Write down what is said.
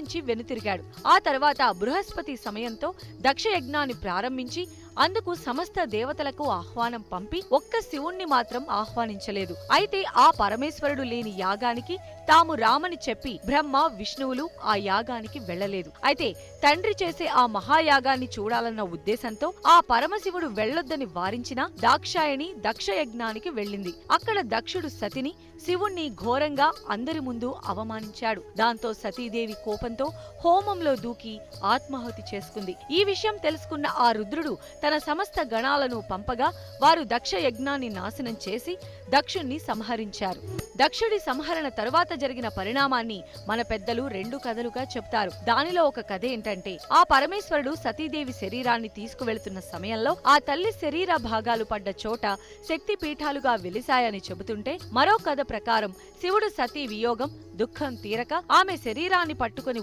నుంచి వెనుతిరిగాడు. ఆ తర్వాత బృహస్పతి సమయంతో దక్ష యజ్ఞాన్ని ప్రారంభించి అందుకు సమస్త దేవతలకు ఆహ్వానం పంపి ఒక్క శివుణ్ణి మాత్రం ఆహ్వానించలేదు. అయితే ఆ పరమేశ్వరుడు లేని యాగానికి తాము రామని చెప్పి బ్రహ్మ విష్ణువులు ఆ యాగానికి వెళ్ళలేదు. అయితే తండ్రి చేసే ఆ మహాయాగాన్ని చూడాలన్న ఉద్దేశంతో ఆ పరమశివుడు వెళ్ళొద్దని వారించిన దాక్షాయణి దక్ష యజ్ఞానికి వెళ్ళింది. అక్కడ దక్షుడు సతిని శివుణ్ణి ఘోరంగా అందరి ముందు అవమానించాడు. దాంతో సతీదేవి కోపంతో హోమంలో దూకి ఆత్మాహుతి చేసుకుంది. ఈ విషయం తెలుసుకున్న ఆ రుద్రుడు తన సమస్త గణాలను పంపగా వారు దక్ష యజ్ఞాన్ని నాశనం చేసి దక్షుణ్ణి సంహరించారు. దక్షుడి సంహరణ తరువాత జరిగిన పరిణామాన్ని మన పెద్దలు రెండు కథలుగా చెప్తారు. దానిలో ఒక కథ ఏంటంటే ఆ పరమేశ్వరుడు సతీదేవి శరీరాన్ని తీసుకువెళుతున్న సమయంలో ఆ తల్లి శరీర భాగాలు పడ్డ చోట శక్తి పీఠాలుగా వెలిశాయని చెబుతుంటే మరో కథ ప్రకారం శివుడు సతీ వియోగం దుఃఖం తీరక ఆమె శరీరాన్ని పట్టుకుని